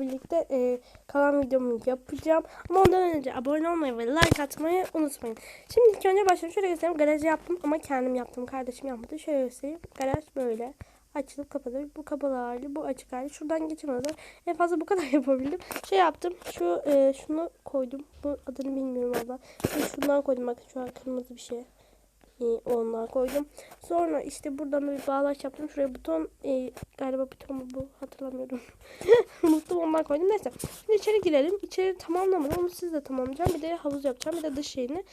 birlikte e, kalan videomu yapacağım. Ama ondan önce abone olmayı ve like atmayı unutmayın. Şimdi ilk önce başlayalım. Şöyle göstereyim. Garajı yaptım ama kendim yaptım. Kardeşim yapmadı. Şöyle göstereyim. Garaj böyle. Açılıp kapalı. Bu kapalı hali. Bu açık hali. Şuradan geçemezler. En fazla bu kadar yapabildim. Şey yaptım. Şu e, şunu koydum. Bu adını bilmiyorum valla. Şu- Şundan koydum. Bakın şu an kırmızı bir şey. E, ondan koydum. Sonra işte buradan bir bağlaç yaptım. Şuraya buton e, galiba buton mu bu hatırlamıyorum. Unuttum ondan koydum. Neyse. Şimdi içeri girelim. İçeri tamamlamadım. Onu siz de tamamlayacağım. Bir de havuz yapacağım. Bir de dış şeyini.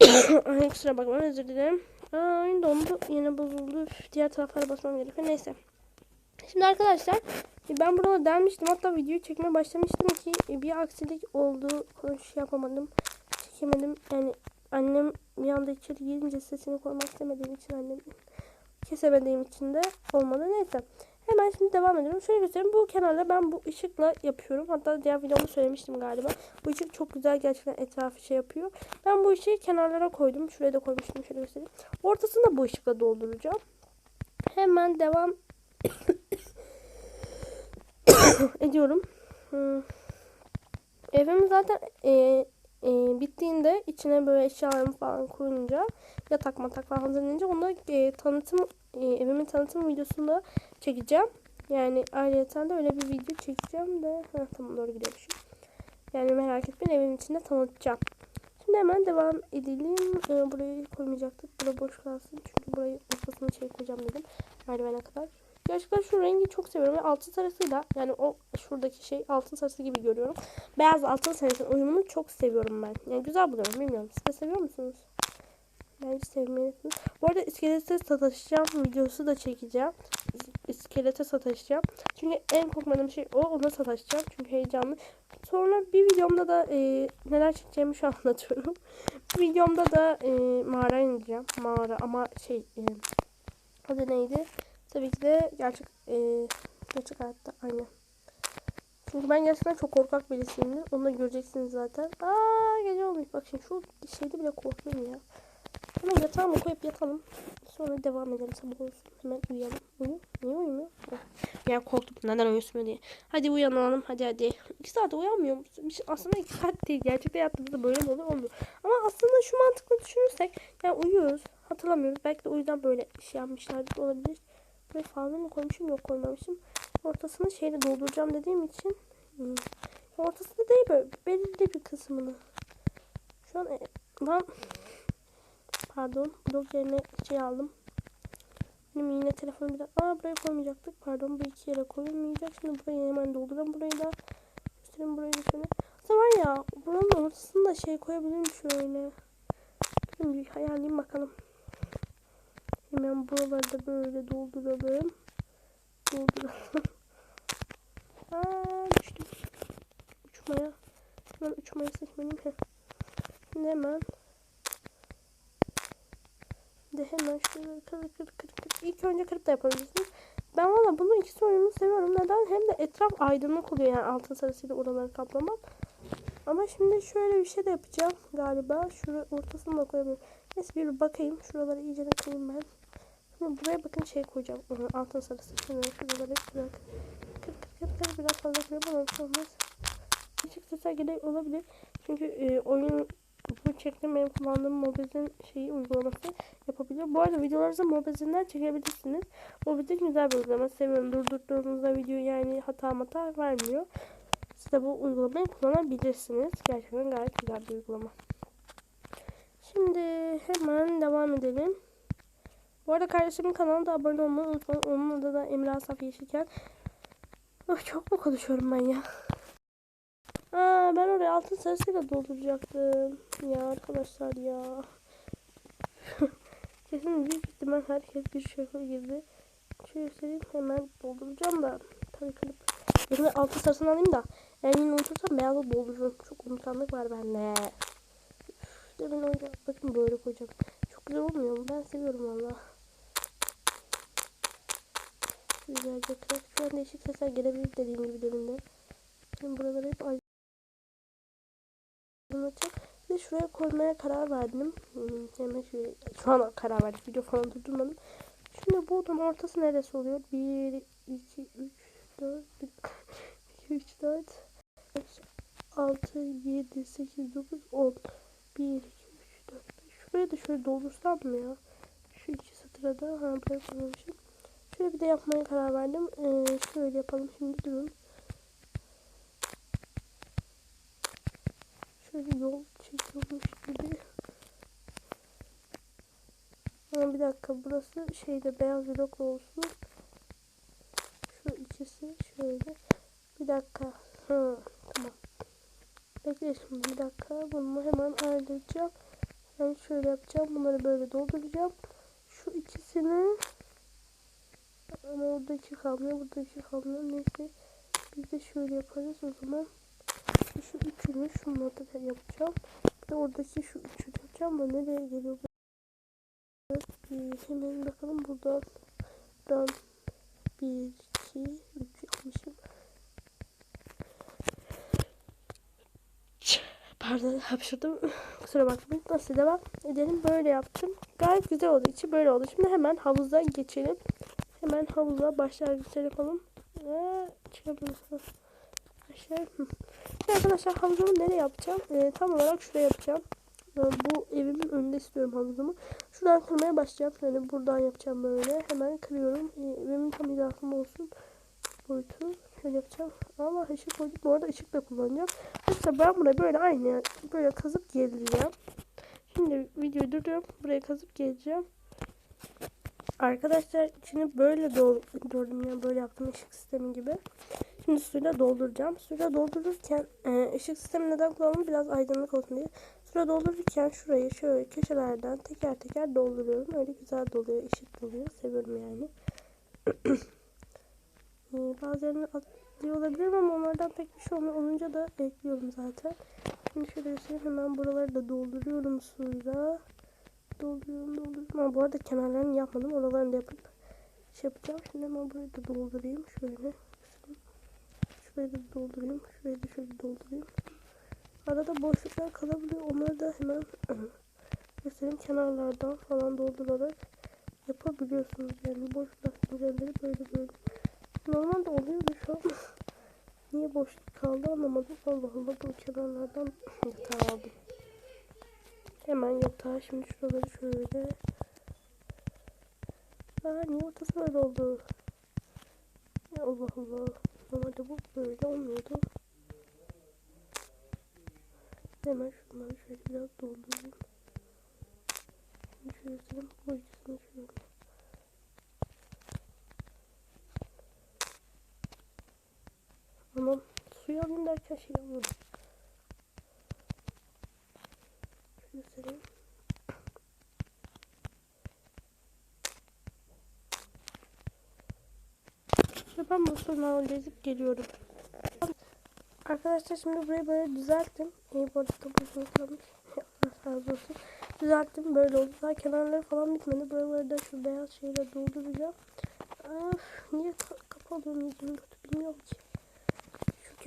Ay kusura bakmayın özür dilerim. Oyun dondu. Yine bozuldu. Üf, Diğer taraflara basmam gerekiyor. Neyse. Şimdi arkadaşlar e, ben burada dermiştim. Hatta videoyu çekmeye başlamıştım ki e, bir aksilik oldu. Konuş yapamadım. Çekemedim. Yani annem bir anda içeri girince sesini koymak istemediğim için annem kesemediğim için de olmadı. Neyse. Hemen şimdi devam ediyorum. Şöyle göstereyim. Bu kenarda ben bu ışıkla yapıyorum. Hatta diğer videomda söylemiştim galiba. Bu ışık çok güzel gerçekten etrafı şey yapıyor. Ben bu ışığı kenarlara koydum. Şuraya da koymuştum. Şöyle göstereyim. Ortasını da bu ışıkla dolduracağım. Hemen devam ediyorum. Hmm. Evim zaten e, e, bittiğinde içine böyle eşyalarımı falan koyunca yatak matak falan hazırlayınca onu e, tanıtım e, evimin tanıtım videosunda çekeceğim. Yani ayrıca de öyle bir video çekeceğim de ha, tamam doğru gidiyormuşum. Yani merak etmeyin evin içinde tanıtacağım. Şimdi hemen devam edelim. Ee, burayı koymayacaktık. Bura boş kalsın. Çünkü burayı ortasına koyacağım dedim. Merdivene kadar. Gerçekten şu rengi çok seviyorum. Ve altın sarısıyla yani o şuradaki şey altın sarısı gibi görüyorum. Beyaz altın sarısının uyumunu çok seviyorum ben. Yani güzel buluyorum. Bilmiyorum. Siz de seviyor musunuz? Bence sevmelisiniz. Bu arada iskelete sataşacağım videosu da çekeceğim. İs- İskelete sataşacağım. Çünkü en korkmadığım şey o. Ona sataşacağım. Çünkü heyecanlı. Sonra bir videomda da e, neler çekeceğimi şu an anlatıyorum. Bir videomda da e, mağara ineceğim. Mağara ama şey e, adı neydi? Tabii ki de gerçek e, gerçek hayatta aynen. Çünkü ben gerçekten çok korkak birisiyimdir. Onu da göreceksiniz zaten. Aa gece olmuş. Bak şimdi şu şeyde bile korkuyorum ya. Hemen yatağıma koyup yatalım. Sonra devam edelim sabah olsun. Hemen uyuyalım. Uyu. Niye uyumuyor? Oh. Ya korktum neden uyusun diye. Hadi uyanalım hadi hadi. İki saat uyanmıyor musun? Şey- Aslında iki saat değil. Gerçekten yattığımızda böyle mi oluyor olmuyor. Ama aslında şu mantıkla düşünürsek yani uyuyoruz. Hatırlamıyoruz. Belki de o yüzden böyle şey yapmışlardır olabilir. Böyle fazla mı koymuşum yok koymamışım. Ortasını şeyle dolduracağım dediğim için. Hmm. Ortasında değil böyle belirli bir kısmını. Şu an e, lan pardon blok yerine şey aldım. Benim yine telefonu bir de aa buraya koymayacaktık. Pardon bu iki yere koyulmayacak. Şimdi burayı hemen dolduralım burayı da. Göstereyim burayı da şöyle. Aslında ya buranın ortasında şey koyabilirim şöyle. Şimdi bir hayalim bakalım. Hemen buraları da böyle dolduralım. Dolduralım. Aa düştüm. Uçmaya. Hemen uçmayı seçmeliyim. Hemen de hemen şöyle kır kır kır kır. İlk önce kırıp da yapabilirsiniz. Ben valla bunun ikisi oyununu seviyorum. Neden? Hem de etraf aydınlık oluyor yani altın sarısıyla oraları kaplamak. Ama şimdi şöyle bir şey de yapacağım galiba. Şuraya ortasını da koyabilirim. Neyse bir bakayım. Şuraları iyice de koyayım ben. Şimdi buraya bakın şey koyacağım. Ee, Altın sarısı. Şimdi şuraları bırak. Kır kır kır kır. Biraz fazla kırıyorum ama bir şey olmaz. Sesler gene olabilir. Çünkü e, oyun bu çektiğim benim kullandığım Mobiz'in şeyi uygulaması yapabiliyor. Bu arada videolarınızı Mobiz'inden çekebilirsiniz. Mobiz'in güzel bir uygulama. Seviyorum. Durdurduğunuzda video yani hata hata vermiyor. Siz de bu uygulamayı kullanabilirsiniz. Gerçekten gayet güzel bir uygulama. Şimdi hemen devam edelim. Bu arada kardeşimin kanalına da abone olmayı unutmayın. Onun adı da Emre Asaf Yeşilken. Oh, çok mu konuşuyorum ben ya? Aa, ben oraya altın sarısıyla dolduracaktım. Ya arkadaşlar ya. Kesin büyük ihtimal herkes bir şaka girdi. Söyleyeyim hemen dolduracağım da. Tabii kırıp. Yerine altın sarısını alayım da. Yine unutursam beyazı doldururum. Çok unutanlık var bende. Demin oyuncak. Bakın böyle koyacağım. Çok güzel olmuyor mu? Ben seviyorum valla. Güzelce kırık. Şu an değişik sesler gelebilir dediğim gibi demin de. Şimdi buraları hep aydınlatacak. Bir de şuraya koymaya karar verdim. Hmm, hemen şöyle. Şu an karar verdim. Video falan durdurmadım. Şimdi bu odanın ortası neresi oluyor? 1, 2, 3, 4, 4, 5, 6, 7, 8, 9, 10. 1, 2, 3, 4, 5. Şuraya da şöyle doldursam mı ya? Şu iki satıra da ha buraya. Şöyle bir de yapmaya karar verdim. Ee, şöyle yapalım şimdi durun. Şöyle yol çekiyormuş gibi. Ha, bir dakika burası şeyde beyaz blokla olsun. Şu ikisi şöyle. Bir dakika. Tamam. Bekle bir dakika. Bunu hemen halledeceğim. Ben şöyle yapacağım. Bunları böyle dolduracağım. Şu ikisini ama orada iki kalmıyor. Burada iki kalmıyor. Neyse. Biz de şöyle yaparız o zaman. Şu üçünü şununla da yapacağım. Bir de oradaki şu üçünü yapacağım. Ama nereye geliyor? Bir, hemen bakalım buradan. Buradan. Bir, iki, üç Pardon hapşırdım. Kusura bakmayın. Nasıl devam edelim. Böyle yaptım. Gayet güzel oldu. İçi böyle oldu. Şimdi hemen havuza geçelim. Hemen havuza başlangıçlar yapalım. Ee, çıkabilirsiniz. Arkadaşlar. arkadaşlar havuzumu nereye yapacağım? Ee, tam olarak şuraya yapacağım. Ee, bu evimin önünde istiyorum havuzumu. Şuradan kırmaya başlayacağım. Yani buradan yapacağım böyle. Hemen kırıyorum. Ee, evimin tam hizasında olsun. Boyutu. Şöyle yapacağım. Ama ışık koyduk. Bu arada ışık da kullanacağım. İşte ben buraya böyle aynı böyle kazıp geleceğim. Şimdi videoyu durduruyorum. Buraya kazıp geleceğim. Arkadaşlar içini böyle doldurdum yani böyle yaptım ışık sistemi gibi. Şimdi suyla dolduracağım. Suyla doldururken e, ışık sistemi neden kullandım? Biraz aydınlık olsun diye. Suyla doldururken şurayı şöyle köşelerden teker teker dolduruyorum. Öyle güzel doluyor, ışık doluyor. Seviyorum yani. e, bazılarını atlıyor olabilirim ama onlardan pek bir şey olmuyor. Olunca da ekliyorum zaten. Şimdi şöyle göstereyim. Hemen buraları da dolduruyorum suyla. Dolduruyorum, dolduruyorum. Ama bu arada kenarlarını yapmadım. Oralarını da yapıp şey yapacağım. Şimdi hemen burayı da doldurayım. Şöyle. Şurayı da doldurayım. Şurayı da şöyle doldurayım. Arada boşluklar kalabiliyor. Onları da hemen göstereyim. Kenarlardan falan doldurarak yapabiliyorsunuz. Yani boşluklar yerleri böyle böyle. Normalde oluyordu şu an. Niye boşluk kaldı anlamadım. Allah Allah bu kenarlardan yatağı aldım. Hemen yatağı şimdi şuraları şöyle. Aa niye ortası böyle oldu? Ya Allah Allah. Normalde bu böyle olmuyordu. Hemen şunları şöyle biraz doldurayım. Şimdi şöyle ikisini şöyle. Ama suyu alayım derken şey alıyorum. Göstereyim. Ve ben bu sorunu gezip geliyorum. Arkadaşlar şimdi burayı böyle düzelttim. İyi bu arada bu kalmış. Düzelttim böyle oldu. Daha kenarları falan bitmedi. Buraları da şu beyaz şeyle dolduracağım. Öf, niye kapalı yüzüm kötü bilmiyorum ki.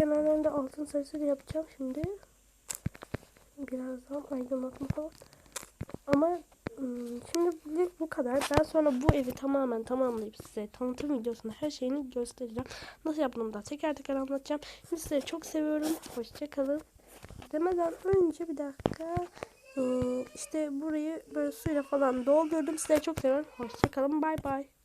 Kenarlarında altın sarısıyla yapacağım şimdi. Birazdan aydınlatma falan. Ama Hmm, Şimdi bu kadar. Ben sonra bu evi tamamen tamamlayıp size tanıtım videosunda her şeyini göstereceğim. Nasıl yaptığımı da teker teker anlatacağım. Şimdi sizleri çok seviyorum. Hoşçakalın. Demeden önce bir dakika. Ee, işte burayı böyle suyla falan doldurdum. Sizleri çok seviyorum. Hoşçakalın. Bay bay.